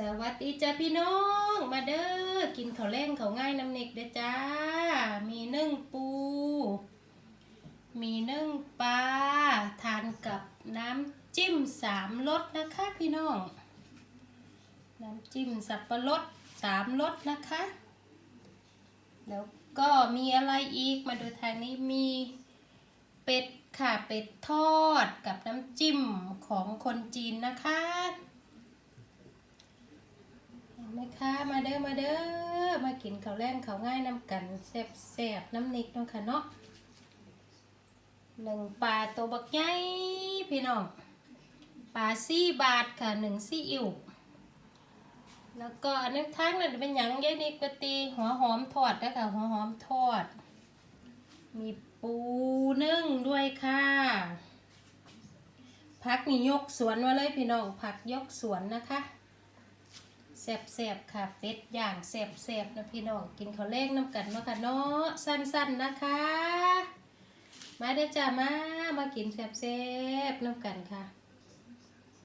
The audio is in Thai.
สวัสดีจ้าพี่น้อง มาเด้อกินข้าวแรงข้าวง่ายน้ำเน็กเด้อจ้า มีนึ่งปู มีนึ่งปลาทานกับน้ำจิ้มสามรสนะคะพี่น้อง น้ำจิ้มสับปะรดสามรสนะคะ แล้วก็มีอะไรอีกมาดูทางนี้มีเป็ดค่ะเป็ดทอดกับน้ำจิ้มของคนจีนนะคะ คะมาเด้อมาเด้อมากินข้าวแรงข้าวง่ายน้ำกันแซ่บแซ่บน้ำนิกเนาะค่ะเนาะหนึ่งปลาตัวบักใหญ่พี่น้องปลาซี่บาทค่ะหนึ่งซี่อิ๋วแล้วก็อันนี้ทั้งนั้นเป็นหยังยายนิกกตีหัวหอมทอดนะคะหัวหอมทอด มีปูนึ่งด้วยค่ะผักนี่ยกสวนมาเลยพี่น้องผักยกสวนนะคะ แซ่บค่ะเป็ดย่างแซ่บนะพี่น้องกินข้าวแรงน้ำกันเนาะค่ะเนาะสั้นๆนะคะ มาเด้อจ้ามามากินแซ่บน้ำกันค่ะ